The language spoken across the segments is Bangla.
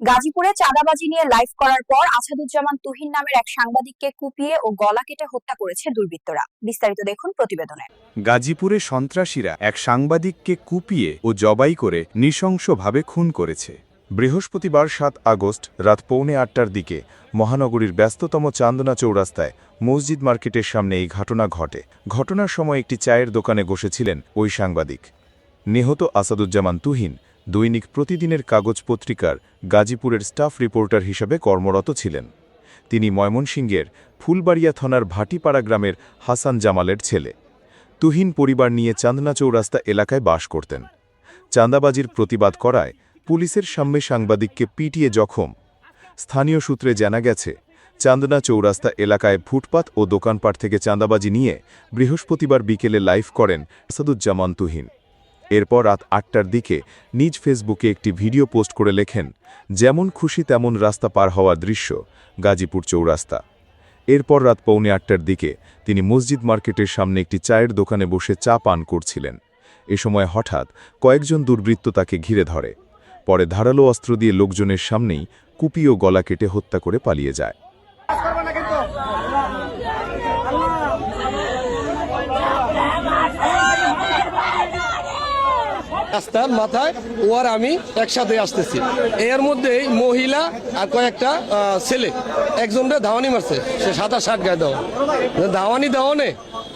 গাজীপুরে চাঁদাবাজি নিয়ে লাইভ করার পর আসাদুজ্জামান তুহিন নামের এক সাংবাদিককে কুপিয়ে ও গলা কেটে হত্যা করেছে দুর্বৃত্তরা। বিস্তারিত দেখুন প্রতিবেদনে। গাজীপুরে সন্ত্রাসীরা এক সাংবাদিককে কুপিয়ে ও জবাই করে নৃশংসভাবে খুন করেছে। বৃহস্পতিবার সাত আগস্ট রাত পৌনে আটটার দিকে মহানগরীর ব্যস্ততম চান্দনা চৌরাস্তায় মসজিদ মার্কেটের সামনে এই ঘটনা ঘটে। ঘটনার সময় একটি চায়ের দোকানে বসেছিলেন ওই সাংবাদিক। নিহত আসাদুজ্জামান তুহিন দৈনিক প্রতিদিনের কাগজ পত্রিকার গাজীপুরের স্টাফ রিপোর্টার হিসাবে কর্মরত ছিলেন। তিনি ময়মনসিংহের ফুলবাড়িয়া থানার ভাটিপাড়া গ্রামের হাসান জামালের ছেলে। তুহিন পরিবার নিয়ে চান্দনা চৌরাস্তা এলাকায় বাস করতেন। চাঁদাবাজির প্রতিবাদ করায় পুলিশের সামনে সাংবাদিককে পিটিয়ে জখম। স্থানীয় সূত্রে জানা গেছে, চান্দনা চৌরাস্তা এলাকায় ফুটপাত ও দোকানপাট থেকে চাঁদাবাজি নিয়ে বৃহস্পতিবার বিকেলে লাইভ করেন সাদুজ্জামান তুহিন। এরপর রাত আটটার দিকে নিজ ফেসবুকে একটি ভিডিও পোস্ট করে লেখেন, যেমন খুশি তেমন রাস্তা পার হওয়ার দৃশ্য, গাজীপুর চৌরাস্তা। এরপর রাত পৌনে আটটার দিকে তিনি মসজিদ মার্কেটের সামনে একটি চায়ের দোকানে বসে চা পান করছিলেন। এ সময় হঠাৎ কয়েকজন দুর্বৃত্ত তাকে ঘিরে ধরে। পরে ধারালো অস্ত্র দিয়ে লোকজনের সামনেই কুপি ও গলা কেটে হত্যা করে পালিয়ে যায়। রাস্তার মাথায় ও আর আমি একসাথে আসতেছি। এর মধ্যেই মহিলা আর কয়েকটা ছেলে। একজনটা ধাওয়ানি মারছে। সে সাতাশ ষাট গায়ে দেওয়া। ধাওয়ানি দেওয়ানে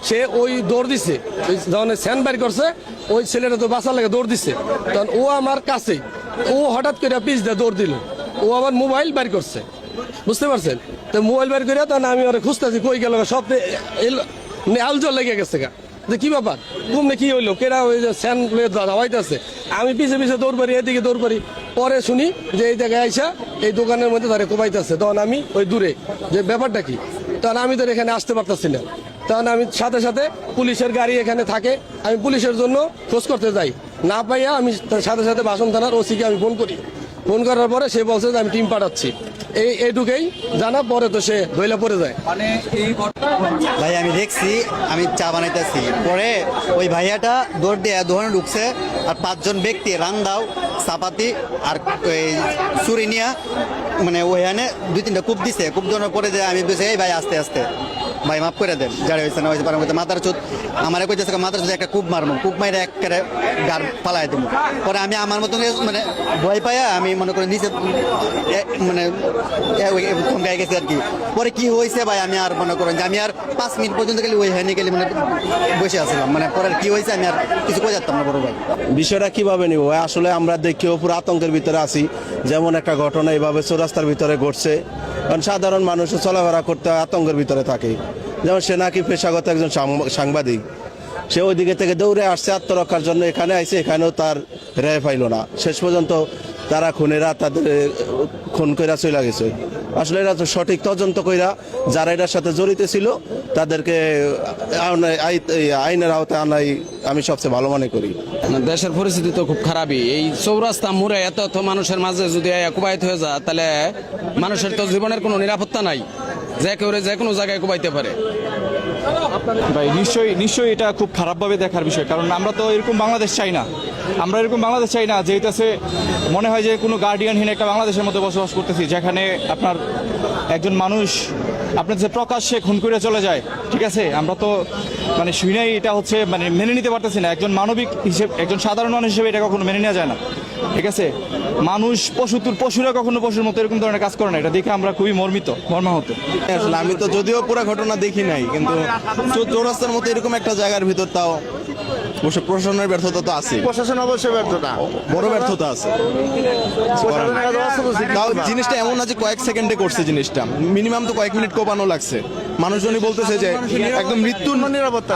সে ওই দৌড় দিছে। ওই ধরনের স্যান বাইর করছে, ওই ছেলেটা তো বাঁচার লাগে দৌড় দিছে। তখন ও আমার কাছে ও হঠাৎ করে পিস দিয়ে দৌড় দিল। ও আমার মোবাইল বাইর করছে। বুঝতে পারছেন? তো মোবাইল বাইর করে তখন আমি ওরা খুঁজতেছি, কই গেল সব আলজল লেগে গেছে গা। যে কি ব্যাপার? ঘুমনে কি হইল? কেরা ওই যে স্যান দাওয়াইতেছে? আমি পিছে পিছে দৌড় পারি এদিকে দৌড় পারি পরে শুনি যে এই জায়গায় আইসা এই দোকানের মধ্যে তারা কোবাইতেছে। তখন আমি ওই দূরে। যে ব্যাপারটা কি? তখন আমি তো এখানে আসতে পারতাছি না। তখন আমি সাথে সাথে পুলিশের গাড়ি এখানে থাকে। আমি পুলিশের জন্য খোঁজ করতে যাই। না পাইয়া আমি সাথে সাথে বাসন থানার ওসিকে আমি ফোন করি। ফোন করার পরে সে বলছে যে আমি টিম পাঠাচ্ছি। এই এইটুকুই জানা পরে তো সে ধইলা পড়ে যায়। মানে ভাই আমি দেখছি আমি চা বানাইতেছি। পরে ওই ভাইয়াটা দৌড় দিয়ে দোকানে ঢুকছে আর পাঁচজন ব্যক্তি রান্দাও চাপাতি আর ওই চুরি নিয়া মানে ওইখানে দুই তিনটা কূপ দিছে। কূপ দেওয়ার পরে যে আমি বলছি এই ভাই আস্তে আস্তে। ভাই, মাফ করে দেন, যারা হয়েছে না, হয়েছে মাথার চোদ আমার কইতেছে মাথার চোদ একটা কূপ মারবো কূপ মাইরে একেবারে গার পালাই দেবো পরে আমি আমার মতন মানে ভয় পাইয়া আমি মনে করি নিচে মানে গায়ে গেছি আর কি। পরে কি হয়েছে ভাই, আমি আর মনে করেন যে আমি আর পাঁচ মিনিট পর্যন্ত গেলে ওই হয়নি গেলে মানে বসে আসলাম মানে পরে কি হয়েছে আমি আর কিছু বোঝাতাম যাচ্তাম না, বড় ভাই। বিষয়টা কীভাবে নিব? আসলে আমরা দেখিও পুরো আতঙ্কের ভিতরে আছি। যেমন একটা ঘটনা এইভাবে চৌরাস্তার ভিতরে ঘটছে। কারণ সাধারণ মানুষ চলাফেরা করতে আতঙ্কের ভিতরে থাকে। যেমন সে নাকি পেশাগত একজন সাংবা- সাংবাদিক। সে ওই দিকে থেকে দৌড়ে আসছে, আত্মরক্ষার জন্য এখানে আইছে, এখানেও তার রেয় পাইল না। শেষ পর্যন্ত তারা খুনেরা তাদের, খুন করে চলে গেছে। আসলে এরা তো সঠিক তদন্ত কইরা যারা এটার সাথে জড়িত ছিল তাদেরকে আইনে- আইনের আওতায় আনাই আমি সবচেয়ে ভালো মনে করি। দেশের পরিস্থিতি তো খুব খারাপই। এই চৌরাস্তা মুড়ে এত এত মানুষের মাঝে যদি কুবাইত হয়ে যায় তাহলে মানুষের তো জীবনের কোনো নিরাপত্তা নাই। যে কেউ যে কোনো জায়গায় কুবাইতে পারে। ভাই নিশ্চয়ই নিশ্চয়ই এটা খুব খারাপভাবে দেখার বিষয় কারণ আমরা তো এরকম বাংলাদেশ চাই না। আমরা এরকম বাংলাদেশ চাই না, যেহেতু মনে হয় যে কোনো গার্ডিয়ানহীন একটা বাংলাদেশের মধ্যে বসবাস করতেছি, যেখানে আপনার একজন মানুষ আপনার যে প্রকাশ্যে খুন করে চলে যায়। ঠিক আছে? আমরা তো মানে শুনেই এটা হচ্ছে মানে মেনে নিতে পারতেছি না। একজন মানবিক হিসেবে একজন সাধারণ মানুষ হিসেবে এটা কখনো মেনে নেওয়া যায় না। ঠিক আছে? মানুষ পশু পশুরা কখনো পশুর মতো এরকম ধরনের কাজ করে না। এটা দেখে আমরা খুবই মর্মিত মর্মাহত। আসলে আমি তো যদিও পুরো ঘটনা দেখি নাই কিন্তু চৌরাস্তার মতো এরকম একটা জায়গার ভিতর তাও অবশ্য প্রশাসনের ব্যর্থতা তো আছে। প্রশাসন অবশ্যই ব্যর্থতা। বড় ব্যর্থতা আছে। তাও জিনিসটা এমন না যে কয়েক সেকেন্ডে করছে জিনিসটা। মিনিমাম তো কয়েক মিনিট কোপানো লাগছে। মানুষজনই বলতেছে যে একদম মৃত্যুর নিরাপত্তা